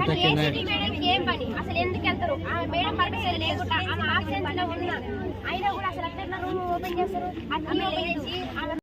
పని? అసలు ఎందుకు వెళ్తారు? మేడం పర్మిషన్ లేకుండా ఆమె absence లో ఉన్నా అయినా కూడా అసలు అట్లా రూమ్ ఓపెన్ చేస్తారు. ఆమె లేచి ఆమె